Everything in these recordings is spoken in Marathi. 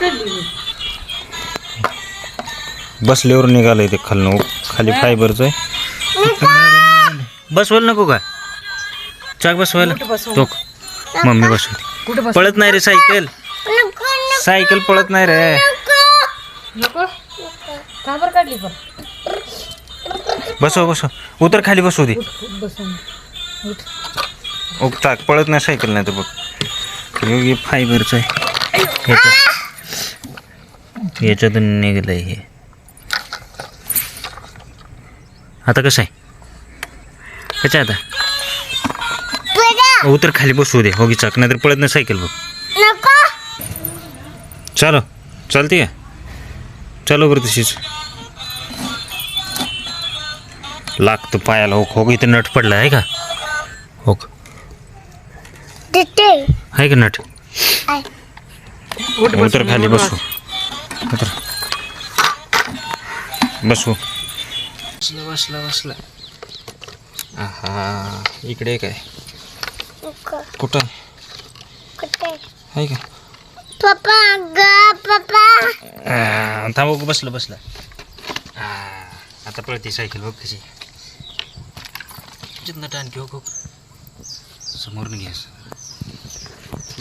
काढली बसल्यावर निघालंय ते खालनं. खाली फायबरचं आहे. बसवायला नको का? चाक बसवायला. बसवू? तो मम्मी बसवते. कुठं बस पळत नाही रे सायकल. सायकल पळत नाही रे. नको. का बरं काढली पण? बसव बसव. उतर खाली बसू दे. उठ उठ बसून. उठ. ओ चाक. पळत नाही सायकल नाही तर बघ. हे फायबरचं आहे. याच्यातून निघलंय हे. आता कसं आहे? कसं आहे आता? उतर खाली बसू दे. हो की चाक नाही तर पळत नाही सायकल बघ. चालो. चालते का? चालो बरं तशीच. लागतं पायाला हो हो इथं नट पडला आहे का? हो का? आहे का नट? उतर खाली बसू. उतर बसू बसला बसला बसला आहा. इकडे. काय कुठं? आहे का? पप्पा थांब बसलं बसलं. आ, आता पळते सायकल बघ कशी. जिथं नट आणखी हो समोरून घ्यास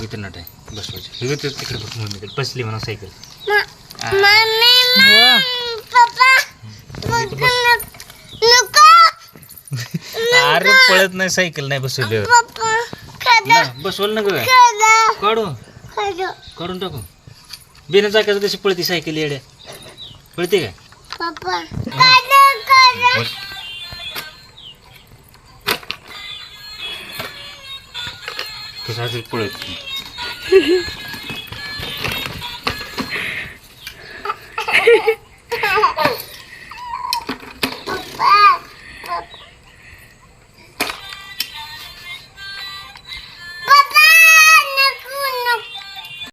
इथं नट आहे बसवायचं. इथं तिकडे बघ मम्मीकडे. बसली म्हणा सायकल. अरे पळत नाही सायकल नाही बसवल्यावर ना, बसवलं ना गं. काढू. काढून टाकू. बिना चाकाचं कशी पळते सायकल येड्या? पळते कसं असं पळत?